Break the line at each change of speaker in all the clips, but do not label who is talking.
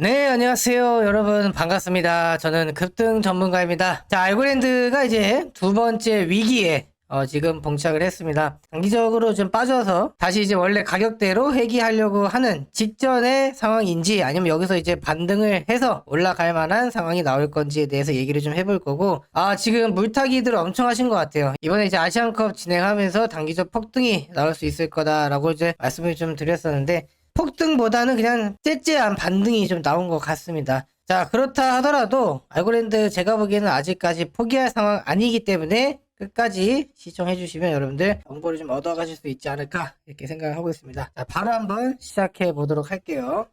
네, 안녕하세요. 여러분, 반갑습니다. 저는 급등 전문가입니다. 자, 알고랜드가 이제 두 번째 위기에 어, 지금 봉착을 했습니다. 단기적으로 좀 빠져서 다시 이제 원래 가격대로 회귀하려고 하는 직전의 상황인지 아니면 여기서 이제 반등을 해서 올라갈 만한 상황이 나올 건지에 대해서 얘기를 좀 해볼 거고 아, 지금 물타기들 엄청 하신 것 같아요. 이번에 이제 아시안컵 진행하면서 단기적 폭등이 나올 수 있을 거다라고 이제 말씀을 좀 드렸었는데 폭등보다는 그냥 째째한 반등이 좀 나온 것 같습니다. 자, 그렇다 하더라도 알고랜드 제가 보기에는 아직까지 포기할 상황 아니기 때문에 끝까지 시청해 주시면 여러분들 정보를 좀 얻어 가실 수 있지 않을까 이렇게 생각하고 있습니다. 자, 바로 한번 시작해 보도록 할게요.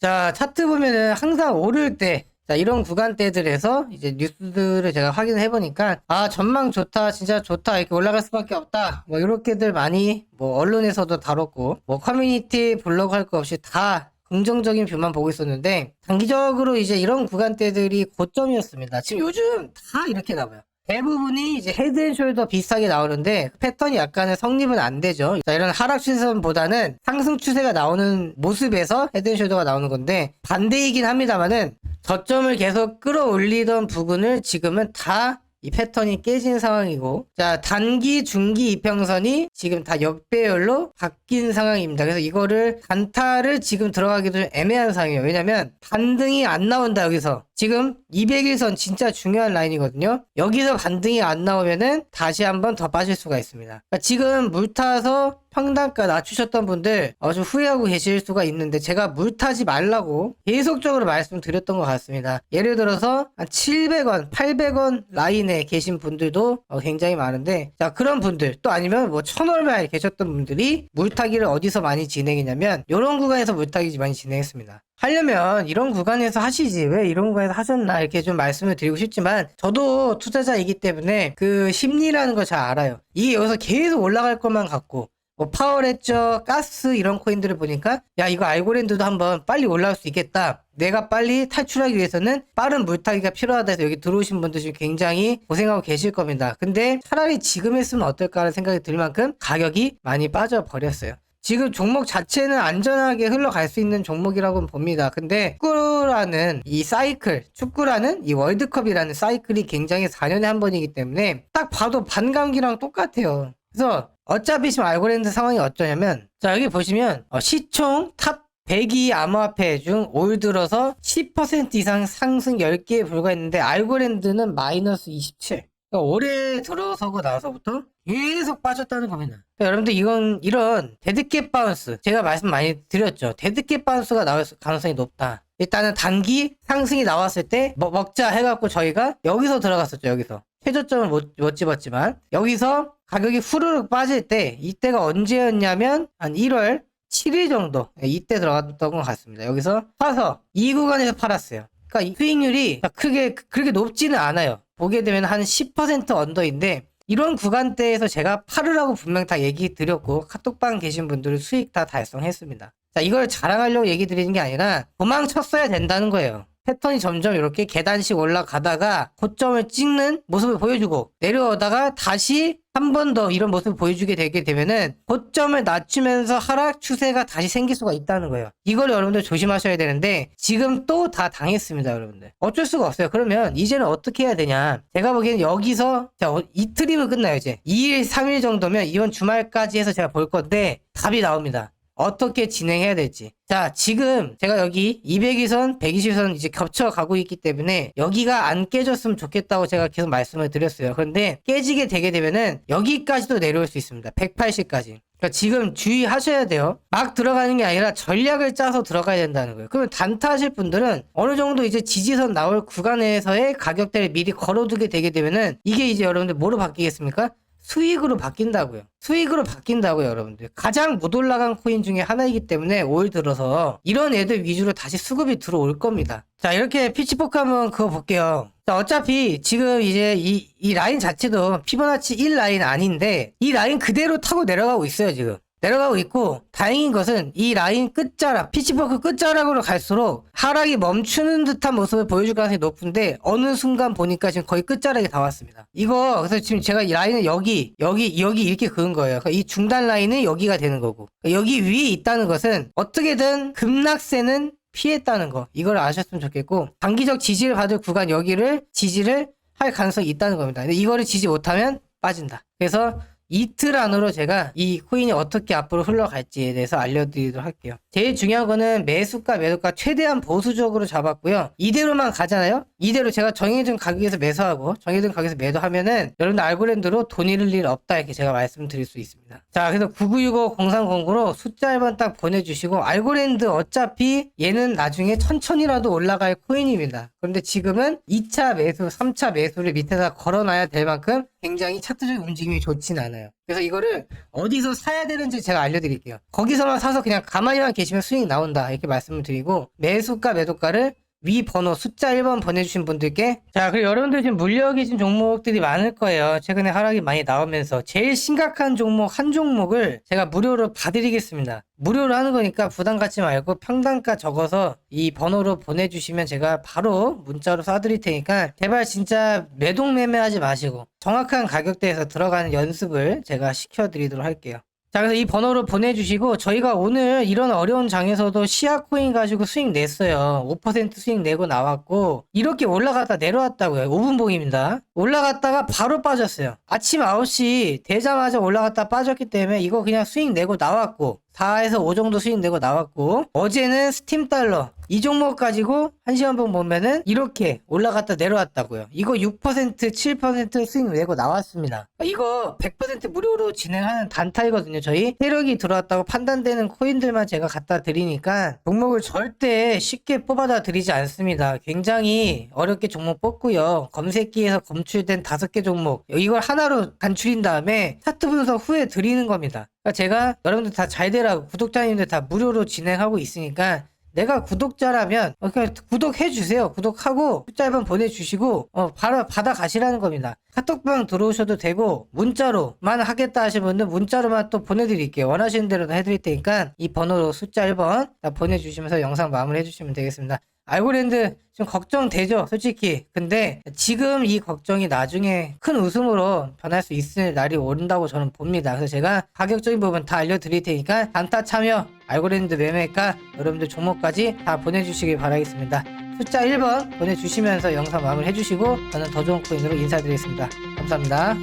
자, 차트 보면은 항상 오를 때 자, 이런 구간대들에서 이제 뉴스들을 제가 확인을 해보니까, 아, 전망 좋다, 진짜 좋다, 이렇게 올라갈 수밖에 없다. 뭐, 이렇게들 많이, 뭐, 언론에서도 다뤘고, 뭐, 커뮤니티 블로그 할 거 없이 다 긍정적인 뷰만 보고 있었는데, 단기적으로 이제 이런 구간대들이 고점이었습니다. 지금 요즘 다 이렇게 나와요. 대부분이 이제 헤드앤숄더 비슷하게 나오는데 패턴이 약간은 성립은 안 되죠. 자, 이런 하락 추세보다는 상승 추세가 나오는 모습에서 헤드앤숄더가 나오는 건데 반대이긴 합니다만은 저점을 계속 끌어올리던 부분을 지금은 다 이 패턴이 깨진 상황이고 자 단기 중기 이평선이 지금 다 역배열로 바뀐 상황입니다. 그래서 이거를 단타를 지금 들어가기도 좀 애매한 상황이에요. 왜냐면 반등이 안 나온다 여기서. 지금 200일선 진짜 중요한 라인이거든요. 여기서 반등이 안 나오면은 다시 한번 더 빠질 수가 있습니다. 그러니까 지금 물 타서 평단가 낮추셨던 분들 어, 좀 후회하고 계실 수가 있는데 제가 물 타지 말라고 계속적으로 말씀드렸던 것 같습니다. 예를 들어서 한 700원, 800원 라인에 계신 분들도 어, 굉장히 많은데 자 그런 분들 또 아니면 뭐 천월마에 계셨던 분들이 물타기를 어디서 많이 진행했냐면 이런 구간에서 물타기 많이 진행했습니다. 하려면 이런 구간에서 하시지 왜 이런 구간에서 하셨나 이렇게 좀 말씀을 드리고 싶지만 저도 투자자이기 때문에 그 심리라는 걸 잘 알아요. 이게 여기서 계속 올라갈 것만 같고 뭐 파워레저, 가스 이런 코인들을 보니까 야 이거 알고랜드도 한번 빨리 올라올 수 있겠다. 내가 빨리 탈출하기 위해서는 빠른 물타기가 필요하다 해서 여기 들어오신 분들 지금 굉장히 고생하고 계실 겁니다. 근데 차라리 지금 했으면 어떨까라는 생각이 들 만큼 가격이 많이 빠져버렸어요. 지금 종목 자체는 안전하게 흘러갈 수 있는 종목이라고 봅니다. 근데 축구라는 이 사이클, 축구라는 이 월드컵이라는 사이클이 굉장히 4년에 한 번이기 때문에 딱 봐도 반감기랑 똑같아요. 그래서 어차피 지금 알고랜드 상황이 어쩌냐면 자 여기 보시면 어, 시총 탑 100위 암호화폐 중 올 들어서 10% 이상 상승 10개에 불과했는데 알고랜드는 마이너스 27 그러니까 올해 들어서고 나서부터 계속 빠졌다는 겁니다. 그러니까 여러분들 이건 이런 데드캣 바운스 제가 말씀 많이 드렸죠. 데드캣 바운스가 나올 가능성이 높다. 일단은 단기 상승이 나왔을 때 뭐, 먹자 해갖고 저희가 여기서 들어갔었죠. 여기서 최저점을 못, 못 집었지만 여기서 가격이 후루룩 빠질 때 이때가 언제였냐면 한 1월 7일 정도 네, 이때 들어갔던 것 같습니다. 여기서 사서 이 구간에서 팔았어요. 그러니까 이 수익률이 크게 그렇게 높지는 않아요. 보게 되면 한 10% 언더인데 이런 구간대에서 제가 팔으라고 분명 다 얘기 드렸고 카톡방 계신 분들은 수익 다 달성했습니다. 자 이걸 자랑하려고 얘기 드리는 게 아니라 도망쳤어야 된다는 거예요. 패턴이 점점 이렇게 계단식 올라가다가 고점을 찍는 모습을 보여주고 내려오다가 다시 한 번 더 이런 모습을 보여주게 되게 되면은 고점을 낮추면서 하락 추세가 다시 생길 수가 있다는 거예요. 이걸 여러분들 조심하셔야 되는데 지금 또 다 당했습니다, 여러분들. 어쩔 수가 없어요. 그러면 이제는 어떻게 해야 되냐? 제가 보기에는 여기서 자, 어, 이틀이면 끝나요, 이제. 2일, 3일 정도면 이번 주말까지 해서 제가 볼 건데 답이 나옵니다. 어떻게 진행해야 될지. 자, 지금 제가 여기 200위선, 120선 이제 겹쳐 가고 있기 때문에 여기가 안 깨졌으면 좋겠다고 제가 계속 말씀을 드렸어요. 그런데 깨지게 되게 되면은 여기까지도 내려올 수 있습니다. 180까지. 그러니까 지금 주의하셔야 돼요. 막 들어가는 게 아니라 전략을 짜서 들어가야 된다는 거예요. 그러면 단타하실 분들은 어느 정도 이제 지지선 나올 구간에서의 가격대를 미리 걸어두게 되게 되면은 이게 이제 여러분들 뭐로 바뀌겠습니까? 수익으로 바뀐다고요. 수익으로 바뀐다고요, 여러분들. 가장 못 올라간 코인 중에 하나이기 때문에 올 들어서 이런 애들 위주로 다시 수급이 들어올 겁니다. 자, 이렇게 피치포크 한번 그거 볼게요. 자, 어차피 지금 이제 이, 이 라인 자체도 피보나치 1 라인 아닌데 이 라인 그대로 타고 내려가고 있어요, 지금. 내려가고 있고 다행인 것은 이 라인 끝자락 피치버크 끝자락으로 갈수록 하락이 멈추는 듯한 모습을 보여줄 가능성이 높은데 어느 순간 보니까 지금 거의 끝자락에 다 왔습니다. 이거 그래서 지금 제가 이 라인을 여기 여기 여기 이렇게 그은 거예요. 그러니까 이 중단 라인은 여기가 되는 거고 그러니까 여기 위에 있다는 것은 어떻게든 급락세는 피했다는 거 이걸 아셨으면 좋겠고 단기적 지지를 받을 구간 여기를 지지를 할 가능성이 있다는 겁니다. 근데 이거를 지지 못하면 빠진다. 그래서 이틀 안으로 제가 이 코인이 어떻게 앞으로 흘러갈지에 대해서 알려드리도록 할게요. 제일 중요한 거는 매수가 매도가 최대한 보수적으로 잡았고요. 이대로만 가잖아요. 이대로 제가 정해진 가격에서 매수하고 정해진 가격에서 매도하면은 여러분들 알고랜드로 돈 잃을 일 없다 이렇게 제가 말씀드릴 수 있습니다. 자 그래서 9965 0309로 숫자 1번 딱 보내주시고 알고랜드 어차피 얘는 나중에 천천히라도 올라갈 코인입니다. 그런데 지금은 2차 매수, 3차 매수를 밑에다 걸어놔야 될 만큼 굉장히 차트적 움직임이 좋진 않아요. 그래서 이거를 어디서 사야 되는지 제가 알려드릴게요. 거기서만 사서 그냥 가만히만 계시면 수익 나온다 이렇게 말씀을 드리고 매수가 매도가를 위 번호 숫자 1번 보내주신 분들께. 자 그리고 여러분들 지금 물려 계신 종목들이 많을 거예요. 최근에 하락이 많이 나오면서 제일 심각한 종목 한 종목을 제가 무료로 봐드리겠습니다. 무료로 하는 거니까 부담 갖지 말고 평단가 적어서 이 번호로 보내주시면 제가 바로 문자로 쏴드릴 테니까 제발 진짜 매동 매매하지 마시고 정확한 가격대에서 들어가는 연습을 제가 시켜드리도록 할게요 자, 그래서 이 번호로 보내주시고, 저희가 오늘 이런 어려운 장에서도 시아 코인 가지고 수익 냈어요. 5% 수익 내고 나왔고, 이렇게 올라갔다 내려왔다고요. 5분봉입니다. 올라갔다가 바로 빠졌어요. 아침 9시 되자마자 올라갔다 빠졌기 때문에 이거 그냥 수익 내고 나왔고, 4에서 5 정도 수익 내고 나왔고, 어제는 스팀 달러, 이 종목 가지고 한 시간봉 보면은 이렇게 올라갔다 내려왔다고요. 이거 6% 7% 수익 내고 나왔습니다. 이거 100% 무료로 진행하는 단타이거든요. 저희 세력이 들어왔다고 판단되는 코인들만 제가 갖다 드리니까 종목을 절대 쉽게 뽑아다 드리지 않습니다. 굉장히 어렵게 종목 뽑고요. 검색기에서 검출된 다섯 개 종목 이걸 하나로 간추린 다음에 차트 분석 후에 드리는 겁니다. 그러니까 제가 여러분들 다 잘 되라고 구독자님들 다 무료로 진행하고 있으니까 내가 구독자라면 어, 구독해 주세요. 구독하고 숫자 1번 보내주시고 어, 바로 받아 가시라는 겁니다. 카톡방 들어오셔도 되고 문자로만 하겠다 하시는 분들 문자로만 또 보내드릴게요. 원하시는 대로 다 해드릴 테니까 이 번호로 숫자 1번 다 보내주시면서 영상 마무리 해 주시면 되겠습니다. 알고랜드 좀 걱정되죠 솔직히. 근데 지금 이 걱정이 나중에 큰 웃음으로 변할 수 있을 날이 온다고 저는 봅니다. 그래서 제가 가격적인 부분 다 알려드릴 테니까 단타 참여 알고랜드 매매가 여러분들 종목까지 다 보내주시길 바라겠습니다. 숫자 1번 보내주시면서 영상 마무리 해주시고 저는 더 좋은 코인으로 인사드리겠습니다. 감사합니다